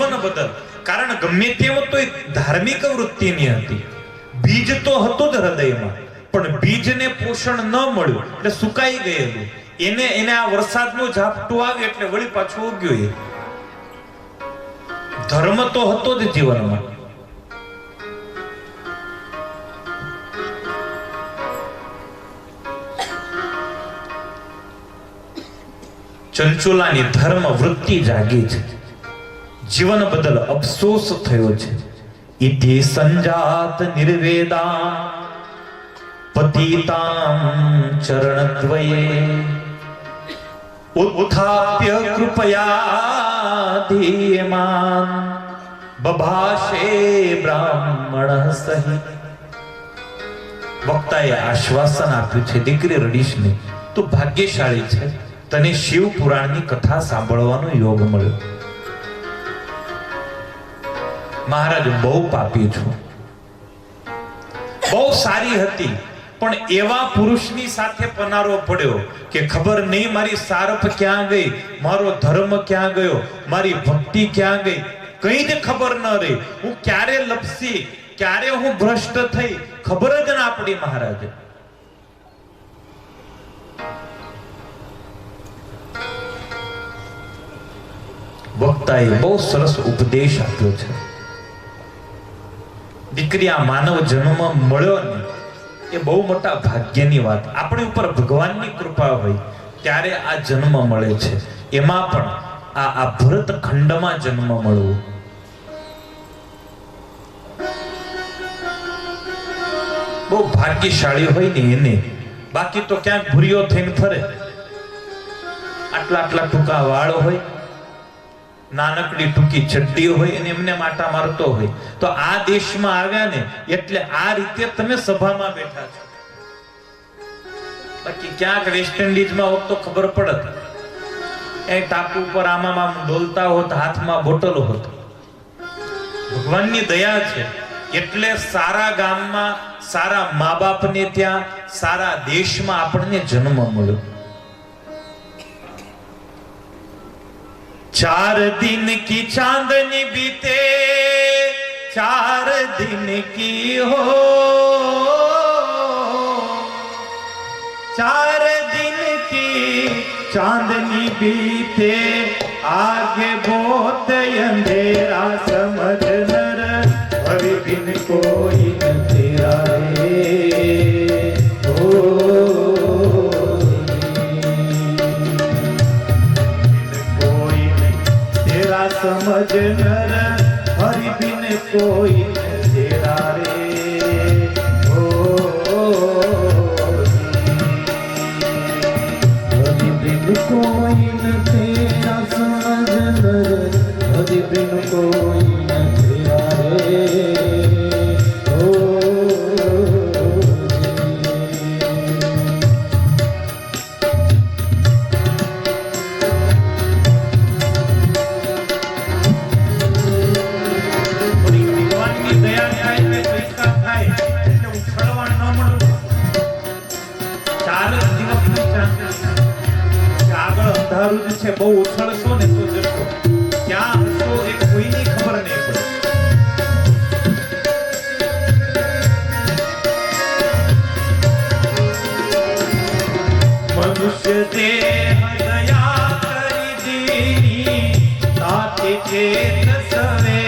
બદલ. કારણ ગમે તેવો તો એક ધાર્મિક વૃત્તિની હતી. બીજ તો હતો જ હૃદયમાં. પણ બીજને પોષણ ન મળ્યું, એટલે સુકાઈ ગયેલું. એને એને આ વરસાદનું ઝાપટું આવ્યું એટલે વળી પાછું ઉગ્યું એ. ધર્મ તો હતો જ જીવનમાં. ચંચુલાની ધર્મ વૃત્તિ જાગી છે જીવન બદલ અફસોસ થયો છે. ઇતિ સંજાત નિર્વેદા પતિતામ ચરણદ્વયે. ઉત્થાપ્ય કૃપયા ધીયમાન. બભાષે બ્રાહ્મણ સહિત વક્તાએ આશ્વાસન આપ્યું છે, દીકરી રડીશ ને તું ભાગ્યશાળી છે. તને શિવ પુરાણની કથા સાંભળવાનો યોગ મળ્યો. મહારાજ બહુ પાપી છું. બહુ સારી હતી, પણ એવા પુરુષની સાથે પનારો પડ્યો કે ખબર નહીં મારી સારપ ક્યાં ગઈ, મારો ધર્મ ક્યાં ગયો, મારી ભક્તિ ક્યાં ગઈ, કઈ જ ખબર ન રહી. હું ક્યારે લપસી, ક્યારે હું ભ્રષ્ટ થઈ, ખબર જ ના પડી મહારાજ. વક્તાએ બહુ સરસ ઉપદેશ આપ્યો છે. દીકરી આ માનવ જન્મ મળ્યો ને એ બહુ મોટા ભાગ્યની વાત. આપણી ઉપર ભગવાનની કૃપા હોય ત્યારે આ જન્મ મળે છે. એમાં પણ આ આ ભરત ખંડમાં જન્મ મળવો. બહુ ભાગ્યશાળી હોય ને એને. બાકી તો ક્યાંક ભૂરિયો થઈને ફરે. આટલા આટલા ટૂંકા વાળ હોય. નાનકડી ટૂંકી ચડ્ડી હોય અને એમને માટા મારતો હોય. તો આ દેશમાં આવ્યા ને, એટલે આ રીતે તમે સભામાં બેઠા છો. બાકી ક્યાંક વેસ્ટ ઇન્ડિઝમાં હોત તો ખબર પડત. એ ટાપુ ઉપર આમાં ડોલતા હોત, હાથમાં બોટલ હોત. ભગવાનની દયા છે. એટલે સારા ગામમાં સારા મા બાપને ત્યાં, સારા દેશમાં આપણને જન્મ મળ્યો. चार दिन की चांदनी बीते चार दिन की हो चार दिन की चांदनी बीते आगे बहुत अंधेरा જર હરી બિન કોઈ તેરા રે કોઈ ન તેરા આગળ છે, બહુ ઉછળશો ને તો જશો. ક્યાં હશો એ કોઈની ખબર નહીં પડે. મનુષ્ય દેહ દયા કરી દીની તાતે ચેત સવેરા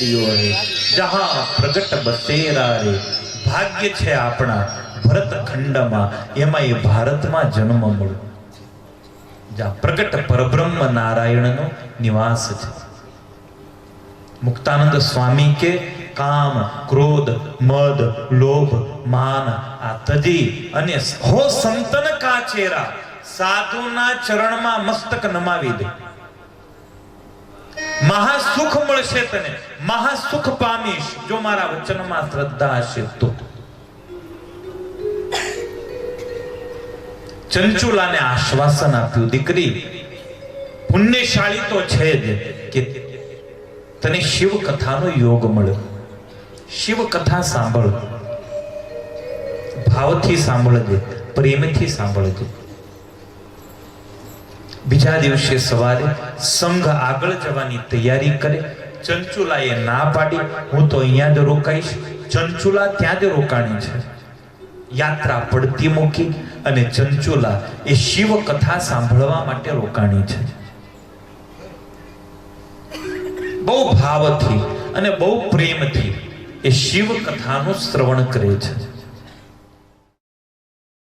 દિયો રે જહા પ્રગટ બસેરા રે. ભાગ્ય છે આપણા ભરત ખંડમાં. એમાં એ ભારતમાં જન્મ મળ્યો. જ્યાં પ્રગટ પરબ્રહ્મ નારાયણનો નિવાસ છે. મુક્તાનંદ સ્વામી કે કામ, ક્રોધ, મદ, લોભ, માન આ તજી અને હો સંતન કાચેરા. સાધુના ચરણમાં મસ્તક નમાવી દે. મહાસુખ મળશે તને. મહાસુખ પામીશ. જો મારા વચનમાં શ્રદ્ધા હશે તો. ચંચુલાને આશ્વાસન આપ્યું, દીકરી, પુણ્યશાળી તો છે જ કે તને શિવ કથાનો યોગ મળ્યો શિવ કથા સાંભળ. ભાવથી સાંભળજે, પ્રેમથી સાંભળજે. બીજા દિવસે સવારે સંઘ આગળ જવાની તૈયારી કરે, ચંચુલાએ ના પાડી, હું તો અહીંયા જ રોકાઈશ. ચંચુલા ત્યાં જ રોકાણી છે. યાત્રા પડતી મૂકી અને ચંચુલા એ શિવ કથા સાંભળવા માટે રોકાણી છે. બહુ ભાવથી અને બહુ પ્રેમથી એ શિવ કથાનું શ્રવણ કરે છે.